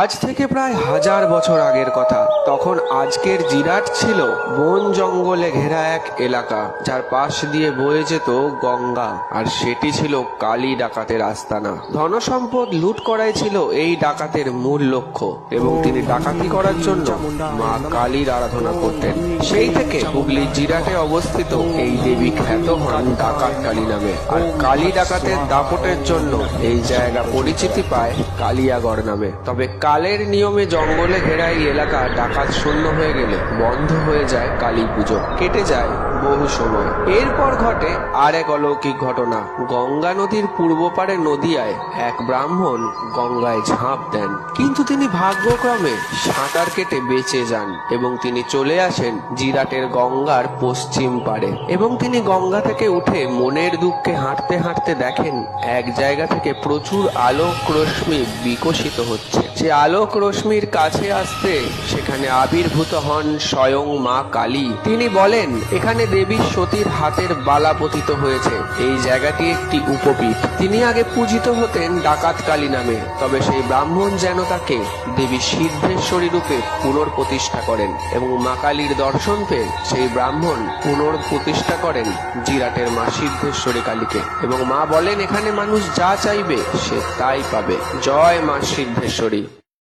আজ থেকে প্রায় হাজার বছর আগের কথা। তখন আজকের জিরাট ছিল বন জঙ্গলে ঘেরা এক এলাকা, যার পাশ দিয়ে বয়ে যেত গঙ্গা, আর সেটি ছিল কালী ডাকাতের আস্তানা। ধনসম্পদ লুট করাই ছিল এই ডাকাতের মূল লক্ষ্য, এবং তিনি ডাকাতি করার জন্য মা কালীর আরাধনা করতেন। সেই থেকে হুগলির জিরাটে অবস্থিত এই দেবী খ্যাত হন ডাকাত কালী নামে, আর কালী ডাকাতের দাপটের জন্য এই জায়গা পরিচিতি পায় কালিয়াগড় নামে। তবে কালের নিয়মে জঙ্গলে ঘেরা এই এলাকা ডাকাত শূন্য হয়ে গেলে বন্ধ হয়ে যায় কালী পুজো। কেটে যায় বহু সময়। এরপর ঘটে আর এক অলৌকিক ঘটনা। গঙ্গা নদীর পূর্ব পারে নদিয়ায় এক ব্রাহ্মণ গঙ্গায় ঝাঁপ দেন। কিন্তু তিনি ভাগ্যক্রমে সাঁতার কেটে বেঁচে যান এবং তিনি চলে আসেন জিরাটের গঙ্গার পশ্চিম পারে এবং তিনি গঙ্গা থেকে উঠে মনের দুঃখে হাঁটতে হাঁটতে দেখেন এক জায়গা থেকে প্রচুর আলোক রশ্মি বিকশিত হচ্ছে। সে আলোক রশ্মির কাছে আসতে সেখানে আবির্ভূত হন স্বয়ং মা কালী। তিনি বলেন, এখানে দেবী সতীর হাতের বালা পতিত হয়েছে। এই জায়গাটি একটি উপপীঠ। তিনি আগে পূজিত হতেন ডাকাত কালী নামে। তবে সেই ব্রাহ্মণ যেন তাকে দেবী সিদ্ধেশ্বরী রূপে পুনর্প্রতিষ্ঠা করেন এবং মা কালীর দর্শন পেয়ে সেই ব্রাহ্মণ পুনর্প্রতিষ্ঠা করেন জিরাটের মা সিদ্ধেশ্বরী কালীকে। এবং মা বলেন, এখানে মানুষ যা চাইবে সে তাই পাবে। জয় মা সিদ্ধেশ্বরী।